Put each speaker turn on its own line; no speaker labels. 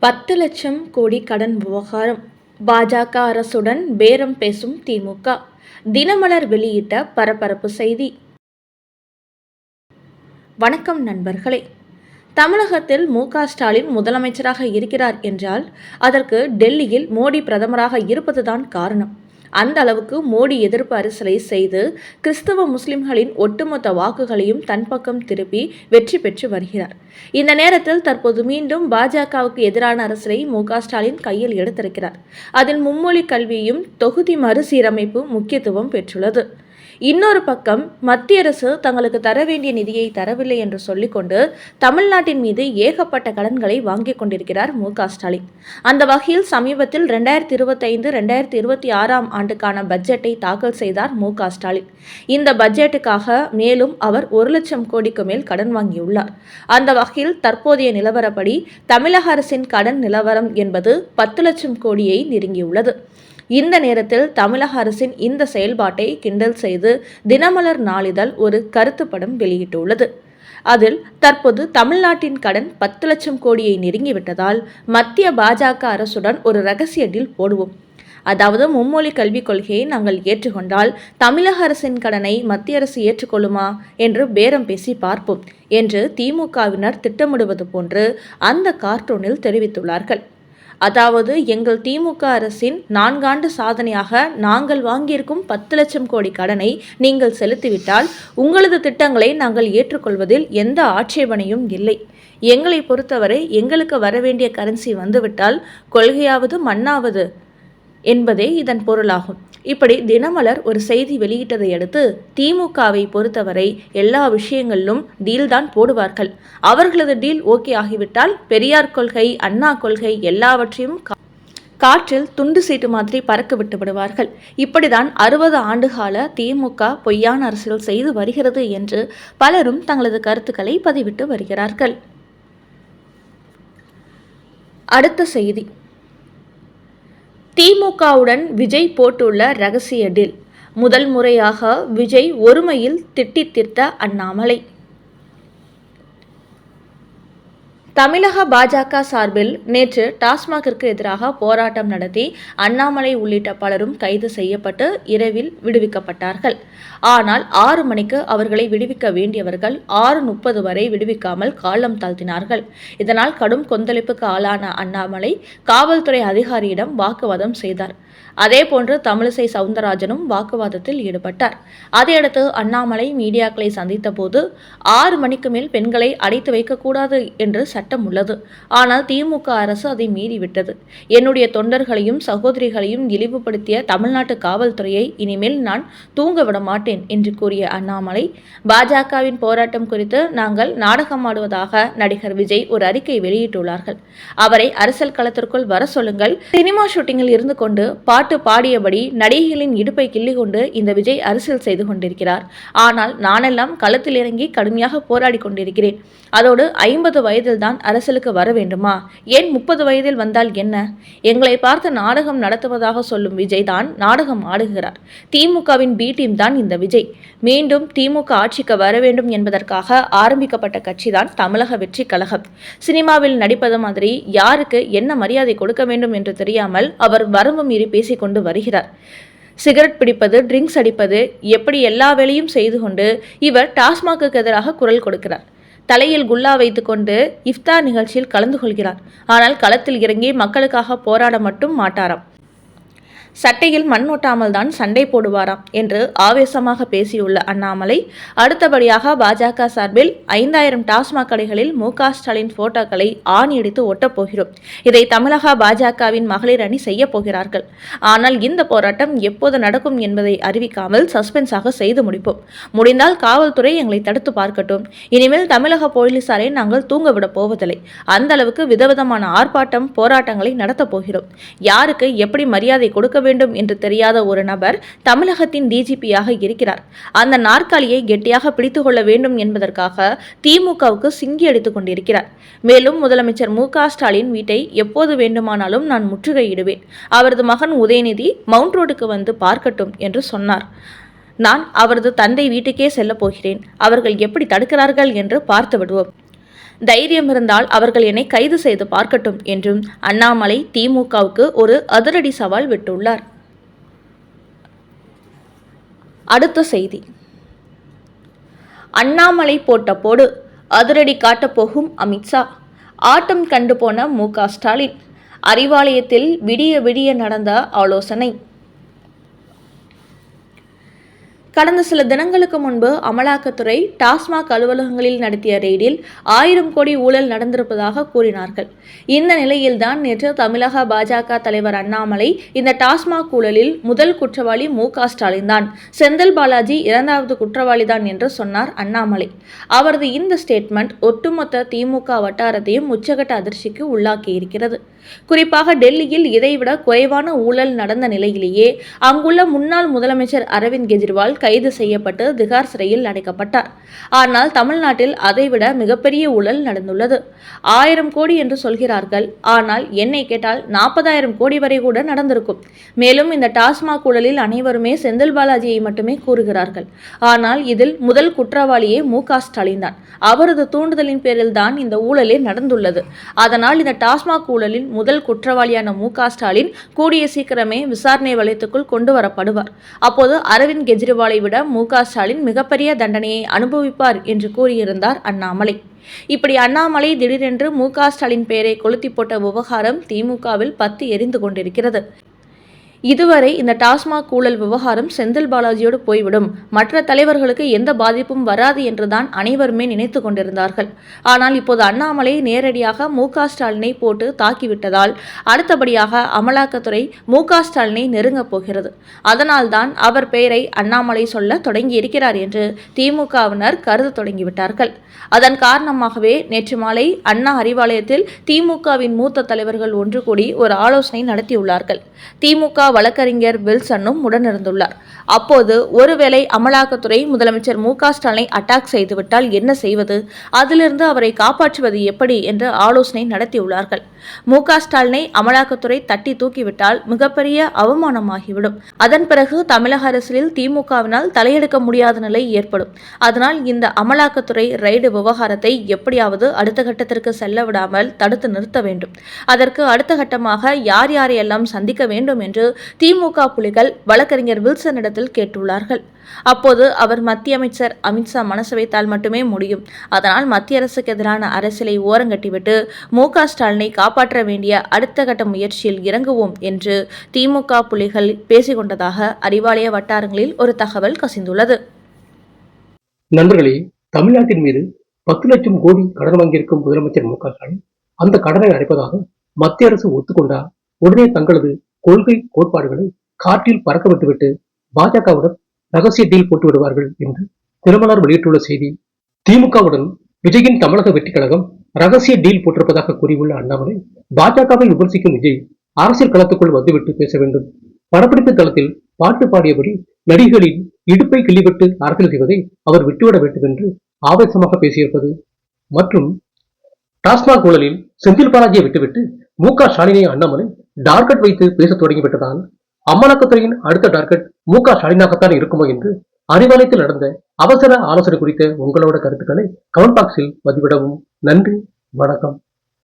பத்து லட்சம் கோடி கடன் விவகாரம். பாஜக அரசுடன் பேரம் பேசும் திமுக. தினமலர் வெளியிட்ட பரபரப்பு செய்தி. வணக்கம் நண்பர்களே. தமிழகத்தில் மு ஸ்டாலின் முதலமைச்சராக இருக்கிறார் என்றால் அதற்கு டெல்லியில் மோடி பிரதமராக இருப்பதுதான் காரணம். அந்த அளவுக்கு மோடி எதிர்ப்பு அரசியலை செய்து கிறிஸ்தவ முஸ்லிம்களின் ஒட்டுமொத்த வாக்குகளையும் தன் பக்கம் திருப்பி வெற்றி பெற்று வருகிறார். இந்த நேரத்தில் தற்போது மீண்டும் பாஜகவுக்கு எதிரான அரசியலை மு ஸ்டாலின் கையில் எடுத்திருக்கிறார். அதில் மும்மொழி கல்வியும் தொகுதி மறுசீரமைப்பு முக்கியத்துவம் பெற்றுள்ளது. இன்னொரு பக்கம் மத்திய அரசு தங்களுக்கு தர வேண்டிய நிதியை தரவில்லை என்று சொல்லிக்கொண்டு தமிழ்நாட்டின் மீது ஏகப்பட்ட கடன்களை வாங்கிக் கொண்டிருக்கிறார் மு ஸ்டாலின். அந்த வகையில் சமீபத்தில் ரெண்டாயிரத்தி இருபத்தைந்து ரெண்டாயிரத்தி இருபத்தி ஆறாம் ஆண்டுக்கான பட்ஜெட்டை தாக்கல் செய்தார் மு ஸ்டாலின். இந்த பட்ஜெட்டுக்காக மேலும் அவர் ஒரு லட்சம் கோடிக்கு மேல் கடன் வாங்கியுள்ளார். அந்த வகையில் தற்போதைய நிலவரப்படி தமிழக அரசின் கடன் நிலவரம் என்பது பத்து லட்சம் கோடியை நெருங்கியுள்ளது. இந்த நேரத்தில் தமிழக அரசின் இந்த செயல்பாட்டை கிண்டல் செய்து தினமலர் நாளிதழ் ஒரு கருத்து படம் வெளியிட்டுள்ளது. அதில் தற்போது தமிழ்நாட்டின் கடன் பத்து லட்சம் கோடியை நெருங்கிவிட்டதால் மத்திய பாஜக அரசுடன் ஒரு ரகசிய டீல் போடுவோம். அதாவது மும்மொழி கல்விக் கொள்கையை நாங்கள் ஏற்றுக்கொண்டால் தமிழக அரசின் கடனை மத்திய அரசு ஏற்றுக்கொள்ளுமா என்று பேரம் பேசி பார்ப்போம் என்று திமுகவினர் திட்டமிடுவது போன்று அந்த கார்ட்டூனில் தெரிவித்துள்ளார்கள். அதாவது எங்கள் திமுக அரசின் நான்காண்டு சாதனையாக நாங்கள் வாங்கியிருக்கும் பத்து லட்சம் கோடி கடனை நீங்கள் செலுத்திவிட்டால் உங்களது திட்டங்களை நாங்கள் ஏற்றுக்கொள்வதில் எந்த ஆட்சேபனையும் இல்லை. எங்களை பொறுத்தவரை எங்களுக்கு வரவேண்டிய கரன்சி வந்துவிட்டால் கொள்கையாவது மண்ணாவது என்பதே இதன் பொருளாகும். இப்படி தினமலர் ஒரு செய்தி வெளியிட்டதை அடுத்து திமுகவை பொறுத்தவரை எல்லா விஷயங்களிலும் டீல் தான் போடுவார்கள். அவர்களது டீல் ஓகே ஆகிவிட்டால் பெரியார் கொள்கை அண்ணா கொள்கை எல்லாவற்றையும் காற்றில் துண்டு சீட்டு மாதிரி பறக்க விட்டு விடுவார்கள். இப்படிதான் அறுபது ஆண்டுகால திமுக பொய்யான அரசியல் செய்து வருகிறது என்று பலரும் தங்களது கருத்துக்களை பதிவிட்டு வருகிறார்கள். அடுத்த செய்தி. திமுகவுடன் விஜய் போட்டுள்ள ரகசிய டில். முதல் முறையாக விஜய் ஒருமையில் திட்டித்திர்த்த அண்ணாமலை. தமிழக பாஜக சார்பில் நேற்று டாஸ்மாகிற்கு எதிராக போராட்டம் நடத்தி அண்ணாமலை உள்ளிட்ட பலரும் கைது செய்யப்பட்டு இரவில் விடுவிக்கப்பட்டார்கள். ஆனால் ஆறு மணிக்கு அவர்களை விடுவிக்க வேண்டியவர்கள் ஆறு முப்பது வரை விடுவிக்காமல் காலம் தாழ்த்தினார்கள். இதனால் கடும் கொந்தளிப்புக்கு ஆளான அண்ணாமலை காவல்துறை அதிகாரியிடம் வாக்குவாதம் செய்தார். அதேபோன்று தமிழிசை சவுந்தரராஜனும் வாக்குவாதத்தில் ஈடுபட்டார். அதையடுத்து அண்ணாமலை மீடியாக்களை சந்தித்த போது ஆறு மணிக்கு மேல் பெண்களை அடைத்து வைக்கக்கூடாது என்று சட்டம் உள்ளது. ஆனால் திமுக அரசு அதை மீறிவிட்டது. என்னுடைய தொண்டர்களையும் சகோதரிகளையும் இழிவுபடுத்திய தமிழ்நாட்டு காவல்துறையை இனிமேல் நான் தூங்க விட மாட்டேன் என்று கூறிய அண்ணாமலை பாஜகவின் போராட்டம் குறித்து நாங்கள் நாடகம் ஆடுவதாக நடிகர் விஜய் ஒரு அறிக்கை வெளியிட்டுள்ளார்கள். அவரை அரசியல் களத்திற்குள் வர சொல்லுங்கள். சினிமா ஷூட்டிங்கில் இருந்து கொண்டு பாட்டு பாடியபடி நடிகைகளின் இடுப்பை கிள்ளி கொண்டு இந்த விஜய் அரசியல் செய்து கொண்டிருக்கிறார். ஆனால் நானெல்லாம் களத்தில் இறங்கி கடுமையாக போராடி கொண்டிருக்கிறேன். அதோடு ஐம்பது வயதில் தான் அரசியலுக்கு வர வேண்டுமா? ஏன் முப்பது வயதில் வந்தால் என்ன? எங்களை பார்த்து நாடகம் நடத்துவதாக சொல்லும் விஜய் தான் நாடகம் ஆடுகிறார். திமுகவின் பி டீம் தான் இந்த விஜய். மீண்டும் திமுக ஆட்சிக்கு வர வேண்டும் என்பதற்காக ஆரம்பிக்கப்பட்ட கட்சிதான் தமிழக வெற்றி கழகம். சினிமாவில் நடிப்பது மாதிரி யாருக்கு என்ன மரியாதை கொடுக்க வேண்டும் என்று தெரியாமல் அவர் வரம்பு மீறி பேசிக்கொண்டு வருகிறார். சிகரெட் பிடிப்பது ட்ரிங்க்ஸ் அடிப்பது எப்படி எல்லா வேலையும் செய்து கொண்டு இவர் டாஸ்மாக்கு எதிராக குரல் கொடுக்கிறார். தலையில் குல்லா வைத்துக்கொண்டு இஃப்தார் நிகழ்ச்சியில் கலந்து கொள்கிறார். ஆனால் களத்தில் இறங்கி மக்களுக்காக போராட மட்டும் மாட்டாராம். சட்டையில் மண் ஒட்டாமல் தான் சண்டை போடுவாராம் என்று ஆவேசமாக பேசியுள்ள அண்ணாமலை அடுத்தபடியாக பாஜக சார்பில் ஐந்தாயிரம் டாஸ்மாக் கடைகளில் மு ஸ்டாலின் போட்டோக்களை ஆணியடித்து ஒட்டப்போகிறோம் இதை தமிழக பாஜகவின் மகளிர் அணி செய்ய போகிறார்கள். ஆனால் இந்த போராட்டம் எப்போது நடக்கும் என்பதை அறிவிக்காமல் சஸ்பென்ஸாக செய்து முடிப்போம். முடிந்தால் காவல்துறை எங்களை தடுத்து பார்க்கட்டும். இனிமேல் தமிழக போலீசாரை நாங்கள் தூங்கவிடப் போவதில்லை. அந்த அளவுக்கு விதவிதமான ஆர்ப்பாட்டம் போராட்டங்களை நடத்தப் போகிறோம். யாருக்கு எப்படி மரியாதை கொடுக்க வேண்டும் என்று தெரியாத ஒரு நபர் தமிழகத்தின் டிஜிபியாக இருக்கிறார். அந்த நாற்காலியை கெட்டியாக பிடித்து கொள்ள வேண்டும் என்பதற்காக திமுகவுக்கு சிங்கி அடித்துக் கொண்டிருக்கிறார். மேலும் முதலமைச்சர் மு ஸ்டாலின் வீட்டை எப்போது வேண்டுமானாலும் நான் முற்றுகையிடுவேன். அவரது மகன் உதயநிதி மவுண்ட் ரோடுக்கு வந்து பார்க்கட்டும் என்று சொன்னார். நான் அவரது தந்தை வீட்டுக்கே செல்லப் போகிறேன். அவர்கள் எப்படி தடுக்கிறார்கள் என்று பார்த்து விடுவோம். தைரியம் இருந்தால் அவர்கள் என்னை கைது செய்து பார்க்கட்டும் என்றும் அண்ணாமலை திமுகவுக்கு ஒரு அதிரடி சவால் விட்டுள்ளார். அடுத்த செய்தி. அண்ணாமலை போட்ட போடு அதிரடி காட்டப்போகும் அமித்ஷா ஆட்டம் கண்டு போன மு க ஸ்டாலின். அறிவாலயத்தில் விடிய விடிய நடந்த ஆலோசனை. கடந்த சில தினங்களுக்கு முன்பு அமலாக்கத்துறை டாஸ்மாக் அலுவலகங்களில் நடத்திய ரெய்டில் ஆயிரம் கோடி ஊழல் நடந்திருப்பதாக கூறினார்கள். இந்த நிலையில்தான் நேற்று தமிழக பாஜக தலைவர் அண்ணாமலை இந்த டாஸ்மாக் ஊழலில் முதல் குற்றவாளி மு க ஸ்டாலின் தான் செந்தில் பாலாஜி இரண்டாவது குற்றவாளி தான் என்று சொன்னார் அண்ணாமலை. அவரது இந்த ஸ்டேட்மெண்ட் ஒட்டுமொத்த திமுக வட்டாரத்தையும் உச்சகட்ட அதிர்ச்சிக்கு உள்ளாக்கியிருக்கிறது. குறிப்பாக டெல்லியில் இதைவிட குறைவான ஊழல் நடந்த நிலையிலேயே அங்குள்ள முன்னாள் முதலமைச்சர் அரவிந்த் கெஜ்ரிவால் கைது செய்யப்பட்டு திகார் சிறையில் அடைக்கப்பட்டார். ஆனால் தமிழ்நாட்டில் அதைவிட மிகப்பெரிய ஊழல் நடந்துள்ளது. ஆயிரம் கோடி என்று சொல்கிறார்கள். ஆனால் என்னை கேட்டால் நாற்பதாயிரம் கோடி வரை கூட நடந்திருக்கும். மேலும் இந்த டாஸ்மாக் ஊழலில் அனைவருமே செந்தில் பாலாஜியை மட்டுமே கூறுகிறார்கள். ஆனால் இதில் முதல் குற்றவாளியே மு க ஸ்டாலின் தான். அவரது தூண்டுதலின் பேரில் தான் இந்த ஊழலே நடந்துள்ளது. அதனால் இந்த டாஸ்மாக் ஊழலில் முதல் குற்றவாளியான மு க ஸ்டாலின் கூடிய சீக்கிரமே விசாரணை வளையத்துக்குள் கொண்டு வரப்படுவார் அப்போது அரவிந்த் கெஜ்ரிவாலை விட மு க ஸ்டாலின் மிகப்பெரிய தண்டனையை அனுபவிப்பார் என்று கூறியிருந்தார் அண்ணாமலை. இப்படி அண்ணாமலை திடீரென்று மு க ஸ்டாலின் பெயரை கொளுத்தி போட்ட விவகாரம் திமுகவில் பத்து எரிந்து கொண்டிருக்கிறது. இதுவரை இந்த டாஸ்மாக் ஊழல் விவகாரம் செந்தில் பாலாஜியோடு போய்விடும். மற்ற தலைவர்களுக்கு எந்த பாதிப்பும் வராது என்றுதான் அனைவருமே நினைத்து கொண்டிருந்தார்கள். ஆனால் இப்போது அண்ணாமலை நேரடியாக மு க ஸ்டாலினை போட்டு தாக்கிவிட்டதால் அடுத்தபடியாக அமலாக்கத்துறை மு க ஸ்டாலினை நெருங்கப் போகிறது. அதனால்தான் அவர் பெயரை அண்ணாமலை சொல்ல தொடங்கியிருக்கிறார் என்று திமுகவினர் கருத தொடங்கிவிட்டார்கள். அதன் காரணமாகவே நேற்று மாலை அண்ணா அறிவாலயத்தில் திமுகவின் மூத்த தலைவர்கள் ஒன்று கூடி ஒரு ஆலோசனை நடத்தியுள்ளார்கள். திமுக வழக்கறிஞர் வில்சனும் உடனிருந்துள்ளார். அப்போது ஒருவேளை அமலாக்கத்துறை முதலமைச்சர் மு க ஸ்டாலினை அட்டாக் செய்துவிட்டால் என்ன செய்வது? அதிலிருந்து அவரை காப்பாற்றுவது எப்படி? என்று ஆலோசனை நடத்தியுள்ளார்கள். மு க ஸ்டாலினை அமலாக்கத்துறை தட்டி தூக்கிவிட்டால் மிகப்பெரிய அவமானமாகிவிடும். அதன் பிறகு தமிழக அரசியலில் திமுகவினால் தலையெடுக்க முடியாத நிலை ஏற்படும். அதனால் இந்த அமலாக்கத்துறை ரைடு விவகாரத்தை எப்படியாவது அடுத்த கட்டத்திற்கு செல்ல விடாமல் தடுத்து நிறுத்த வேண்டும். அதற்கு அடுத்த கட்டமாக யார் யாரையெல்லாம் சந்திக்க வேண்டும் என்று திமுக புலிகள் வழக்கறிஞர் வில்சனிடத்தில் கேட்டுள்ளார்கள். அப்போது அவர் மத்திய அமைச்சர் அமித்ஷா மனசு வைத்தால் மட்டுமே முடியும். அதனால் மத்திய அரசுக்கு எதிரான அரசியலை ஓரங்கட்டிவிட்டு மு க ஸ்டாலினை காப்பாற்ற வேண்டிய அடுத்த கட்ட முயற்சியில் இறங்குவோம் என்று திமுக புலிகள் பேசிக்கொண்டதாக அறிவாலய வட்டாரங்களில் ஒரு தகவல் கசிந்துள்ளது.
நண்பர்களே தமிழ்நாட்டின் மீது பத்து லட்சம் கோடி கடன் வாங்கியிருக்கும் முதலமைச்சர் மு க ஸ்டாலின் அந்த கடனை அடைப்பதாக மத்திய அரசு ஒத்துக்கொண்டால் உடனே தங்களது கொள்கை கோட்பாடுகளை காற்றில் பறக்க விட்டுவிட்டு பாஜகவுடன் ரகசிய டீல் போட்டு விடுவார்கள் என்று திருமலர் வெளியிட்டுள்ள செய்தி. திமுகவுடன் விஜயின் தமிழக வெற்றி கழகம் ரகசிய டீல் போட்டிருப்பதாக கூறியுள்ள அண்ணாமலை பாஜகவை விமர்சிக்கும் விஜய் அரசியல் களத்துக்குள் வந்துவிட்டு பேச வேண்டும். படப்பிடிப்பு தளத்தில் பாட்டு பாடியபடி நடிகர்களின் இடுப்பை கிள்ளிவிட்டு அரசியல் செய்வதை அவர் விட்டுவிட வேண்டும் என்று ஆவேசமாக பேசியிருப்பது. மற்றும் டாஸ்மாக் ஊழலில் செந்தில் பாலாஜியை விட்டுவிட்டு மு க ஸ்டாலினை அண்ணாமலை டார்கெட் வைத்து பேசத் தொடங்கிவிட்டதால் அமலாக்கத்துறையின் அடுத்த டார்கெட் மு க ஸ்டாலினாகத்தான் இருக்குமோ என்று அறிவாலயத்தில் நடந்த அவசர ஆலோசனை குறித்த உங்களோட கருத்துக்களை கமெண்ட் பாக்ஸில் பதிவிடவும். நன்றி வணக்கம்.